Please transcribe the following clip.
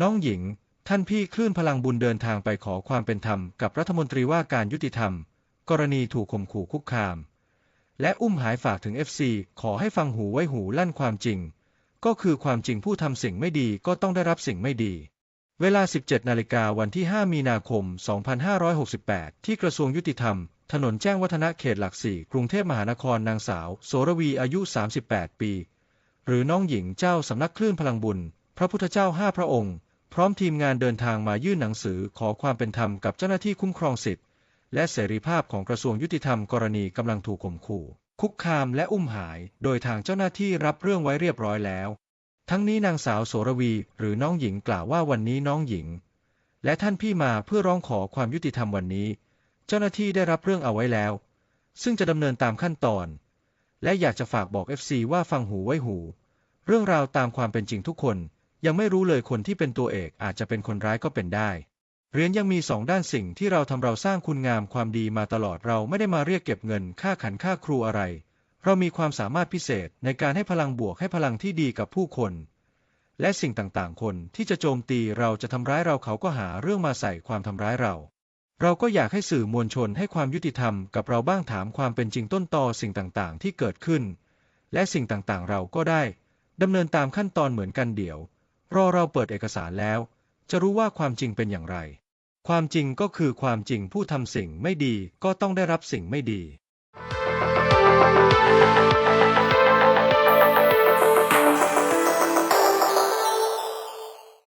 น้องหญิง ท่านพี่คลื่นพลังบุญเดินทางไปขอความเป็นธรรมกับรัฐมนตรีว่าการยุติธรรม กรณีถูกข่มขู่คุกคาม และอุ้มหายฝากถึง FC ขอให้ฟังหูไว้หูลั่นความจริง ก็คือความจริงผู้ทำสิ่งไม่ดีก็ต้องได้รับสิ่งไม่ดี เวลา 17 นาฬิกาวันที่ 5 มีนาคม 2568 ที่กระทรวงยุติธรรม ถนนแจ้งวัฒนะเขตหลักสี่กรุงเทพมหานครนางสาว โสระวีอายุ 38 ปี หรือน้องหญิงเจ้าสำนักคลื่นพลังบุญ พระพุทธเจ้าห้าพระองค์ พร้อมทีมงานเดินทางมายื่นหนังสือขอความเป็นธรรมกับเจ้าหน้าที่คุ้มครองสิทธิและเสรีภาพของกระทรวงยุติธรรมกรณีกำลังถูกข่มขู่ คุกคามและอุ้มหาย โดยทางเจ้าหน้าที่รับเรื่องไว้เรียบร้อยแล้ว ทั้งนี้นางสาวโสรวีหรือน้องหญิงกล่าวว่าวันนี้น้องหญิง และท่านพี่มาเพื่อร้องขอความยุติธรรมวันนี้ เจ้าหน้าที่ได้รับเรื่องเอาไว้แล้ว ซึ่งจะดำเนินตามขั้นตอน และอยากจะฝากบอก FC ว่าฟังหูไว้หู เรื่องราวตามความเป็นจริงทุกคน ยังไม่รู้เลยคนที่เป็นตัวเอกอาจจะเป็นคนร้ายก็เป็นได้เหรียญยังมีสองด้านสิ่งที่เราทำเราสร้างคุณงามความดีมาตลอดเราไม่ได้มาเรียกเก็บเงินค่าขันค่าครูอะไร เรามีความสามารถพิเศษในการให้พลังบวกให้พลังที่ดีกับผู้คน และสิ่งต่างๆ คนที่จะโจมตีเราจะทำร้ายเราเขาก็หาเรื่องมาใส่ความทำร้ายเรา เราก็อยากให้สื่อมวลชนให้ความยุติธรรมกับเราบ้างถามความเป็นจริงต้นตอสิ่งต่างๆ ที่เกิดขึ้น และสิ่งต่างๆ เราก็ได้ดำเนินตามขั้นตอนเหมือนกันเดี๋ยว รอเราเปิดเอกสารแล้ว จะรู้ว่าความจริงเป็นอย่างไร ความจริงก็คือความจริงผู้ทำสิ่งไม่ดีก็ต้องได้รับสิ่งไม่ดี